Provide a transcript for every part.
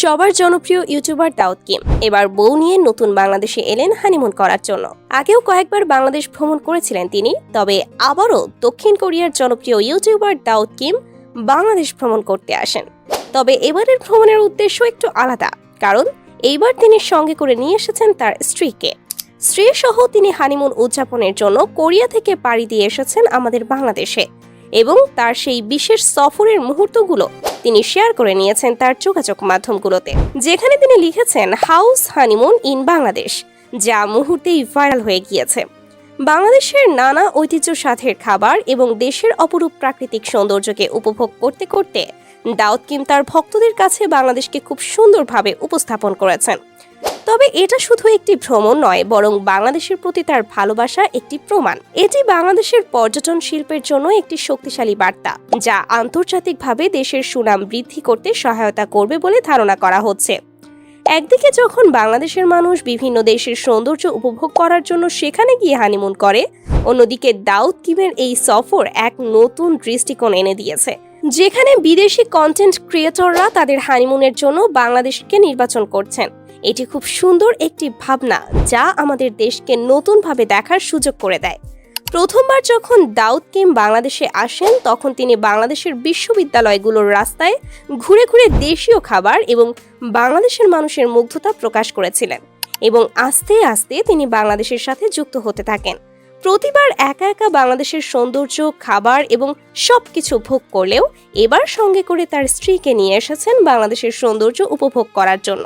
সবার জনপ্রিয় ইউটিউবার দাউদ কিম। এবার বউ নিয়ে নতুন বাংলাদেশে এলেন হানিমুন করার জন্য। আগেও কয়েকবার বাংলাদেশ ভ্রমণ করেছিলেন তিনি, তবে আবারও দক্ষিণ কোরিয়ার জনপ্রিয় ইউটিউবার দাউদ কিম বাংলাদেশ ভ্রমণ করতে আসেন। তবে এবারের ভ্রমণের উদ্দেশ্য একটু আলাদা, কারণ এইবার তিনি সঙ্গে করে নিয়ে এসেছেন তার স্ত্রীকে। স্ত্রী সহ তিনি হানিমুন উদযাপনের জন্য কোরিয়া থেকে পাড়ি দিয়ে এসেছেন আমাদের বাংলাদেশে, এবং তার সেই বিশেষ সফরের মুহূর্তগুলো তিনি শেয়ার করে নিয়েছেন তার যোগাযোগ মাধ্যমগুলোতে। যেখানে তিনি লিখেছেন হাউস হানিমুন ইন বাংলাদেশ যা মুহূর্তেই ভাইরাল হয়ে গিয়েছে। বাংলাদেশের নানা ঐতিহ্য সাথের খাবার এবং দেশের অপরূপ প্রাকৃতিক সৌন্দর্যকে উপভোগ করতে করতে দাউদ কিম তার ভক্তদের কাছে বাংলাদেশকে খুব সুন্দরভাবে উপস্থাপন করেছেন। তবে এটা শুধু একটি ভ্রমণ নয়, বরং বাংলাদেশের প্রতি তার ভালোবাসা একটি প্রমাণ। এটি বাংলাদেশের পর্যটন শিল্পের জন্য একটি শক্তিশালী বার্তা, যা আন্তর্জাতিকভাবে দেশের সুনাম বৃদ্ধি করতে সহায়তা করবে বলে ধারণা করা হচ্ছে। একদিকে যখন বাংলাদেশের মানুষ বিভিন্ন দেশের সৌন্দর্য উপভোগ করার জন্য সেখানে গিয়ে হানিমুন করে, অন্যদিকে দাউদ কিমের এই সফর এক নতুন দৃষ্টিকোণ এনে দিয়েছে, যেখানে বিদেশি কন্টেন্ট ক্রিয়েটররা তাদের হানিমুনের জন্য বাংলাদেশকে নির্বাচন করছেন। এটি খুব সুন্দর একটি ভাবনা যা আমাদের দেশকে নতুনভাবে দেখার সুযোগ করে দেয়। প্রথমবার যখন দাউদ কিম বাংলাদেশে আসেন, তখন তিনি বাংলাদেশের বিশ্ববিদ্যালয়গুলোর রাস্তায় ঘুরে ঘুরে দেশীয় খাবার এবং বাংলাদেশের মানুষের মুগ্ধতা প্রকাশ করেছিলেন এবং আস্তে আস্তে তিনি বাংলাদেশের সাথে যুক্ত হতে থাকেন। প্রতিবার একা একা বাংলাদেশের সৌন্দর্য, খাবার এবং সব কিছু ভোগ করলেও এবার সঙ্গে করে তার স্ত্রীকে নিয়ে এসেছেন বাংলাদেশের সৌন্দর্য উপভোগ করার জন্য।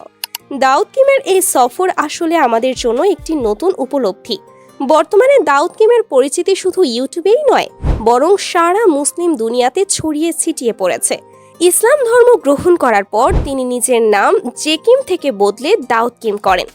দাউদ কিমের এই সফর আসলে আমাদের জন্য একটি নতুন উপলব্ধি। বর্তমানে দাউদ কিমের পরিচিতি শুধু ইউটিউবেই নয়, বরং সারা মুসলিম দুনিয়াতে ছড়িয়ে ছিটিয়ে পড়েছে। ইসলাম ধর্ম গ্রহণ করার পর তিনি নিজের নাম জেকিম থেকে বদলে দাউদ কিম করেন।